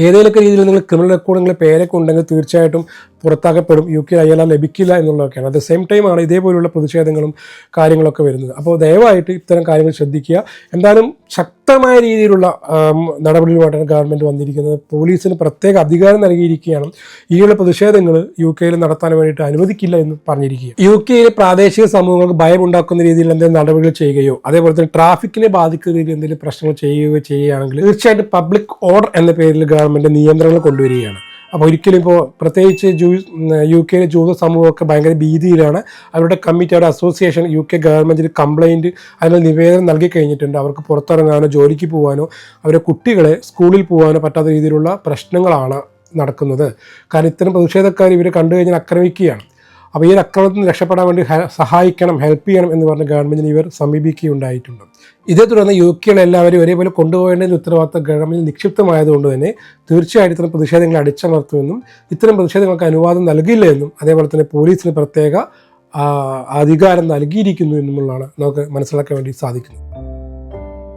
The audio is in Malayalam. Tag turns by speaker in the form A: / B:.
A: ഏതെങ്കിലുമൊക്കെ രീതിയിൽ നിങ്ങൾ ക്രിമിനൽ റെക്കോർഡുകൾ പേരൊക്കെ ഉണ്ടെങ്കിൽ തീർച്ചയായിട്ടും പുറത്താക്കപ്പെടും. യു കെ ആർ ലഭിക്കില്ല എന്നുള്ളതൊക്കെയാണ്. അറ്റ് ദ സെയിം ടൈമാണ് ഇതേപോലുള്ള പ്രതിഷേധങ്ങളും കാര്യങ്ങളൊക്കെ വരുന്നത്. അപ്പോൾ ദയവായിട്ട് ഇത്തരം കാര്യങ്ങൾ ശ്രദ്ധിക്കുക. എന്തായാലും ശക്തമായ രീതിയിലുള്ള നടപടികളുമായിട്ടാണ് ഗവൺമെന്റ് വന്നിരിക്കുന്നത്. പോലീസിന് പ്രത്യേക അധികാരം നൽകിയിരിക്കുകയാണ്. ഈയുള്ള പ്രതിഷേധങ്ങൾ യു കെയിൽ നടത്താൻ വേണ്ടിയിട്ട് അനുവദിക്കില്ല എന്ന് പറഞ്ഞിരിക്കുക യു കെയിലെ പ്രാദേശിക സമൂഹങ്ങൾക്ക് ഭയമുണ്ടാക്കുന്ന രീതിയിൽ എന്തെങ്കിലും നടപടികൾ ചെയ്യുകയോ അതേപോലെ തന്നെ ട്രാഫിക്കിനെ ബാധിക്കുന്ന രീതിയിൽ എന്തെങ്കിലും പ്രശ്നങ്ങൾ ചെയ്യുകയോ ചെയ്യുകയാണെങ്കിൽ തീർച്ചയായിട്ടും പബ്ലിക് ഓർഡർ എന്ന പേരിൽ ഗവൺമെന്റ് നിയന്ത്രണങ്ങൾ കൊണ്ടുവരികയാണ്. അപ്പോൾ ഒരിക്കലും ഇപ്പോൾ പ്രത്യേകിച്ച് യു കെയിലെ ജൂത സമൂഹമൊക്കെ ഭയങ്കര ഭീതിയിലാണ്. അവരുടെ കമ്മിറ്റി അവരുടെ അസോസിയേഷൻ യു കെ ഗവൺമെന്റിന് കംപ്ലൈന്റ് അതിന് നിവേദനം നൽകി കഴിഞ്ഞിട്ടുണ്ട്. അവർക്ക് പുറത്തിറങ്ങാനോ ജോലിക്ക് പോകാനോ അവരുടെ കുട്ടികളെ സ്കൂളിൽ പോകാനോ പറ്റാത്ത രീതിയിലുള്ള പ്രശ്നങ്ങളാണ് നടക്കുന്നത്. കാരണം ഇത്തരം പ്രതിഷേധക്കാർ ഇവരെ കണ്ടു കഴിഞ്ഞാൽ ആക്രമിക്കുകയാണ് അപ്പോൾ ഈ ഒരു അക്രമത്തിൽ നിന്ന് രക്ഷപ്പെടാൻ വേണ്ടി സഹായിക്കണം ഹെൽപ്പ് ചെയ്യണം എന്ന് പറഞ്ഞ ഗവൺമെന്റിന് ഇവർ സമീപിക്കുകയുണ്ടായിട്ടുണ്ട്. ഇതേ തുടർന്ന് യു കെയിലെ എല്ലാവരും ഒരേപോലെ കൊണ്ടുപോകേണ്ടതിന്റെ ഉത്തരവാദിത്തം ഗവൺമെന്റ് നിക്ഷിപ്തമായതുകൊണ്ട് തന്നെ തീർച്ചയായിട്ടും ഇത്തരം പ്രതിഷേധങ്ങൾ അടിച്ചമർത്തുമെന്നും ഇത്തരം പ്രതിഷേധങ്ങൾക്ക് അനുവാദം നൽകില്ല എന്നും അതേപോലെ തന്നെ പോലീസിന് പ്രത്യേക അധികാരം നൽകിയിരിക്കുന്നു എന്നുള്ളതാണ് നമുക്ക് മനസ്സിലാക്കാൻ വേണ്ടി സാധിക്കുന്നത്.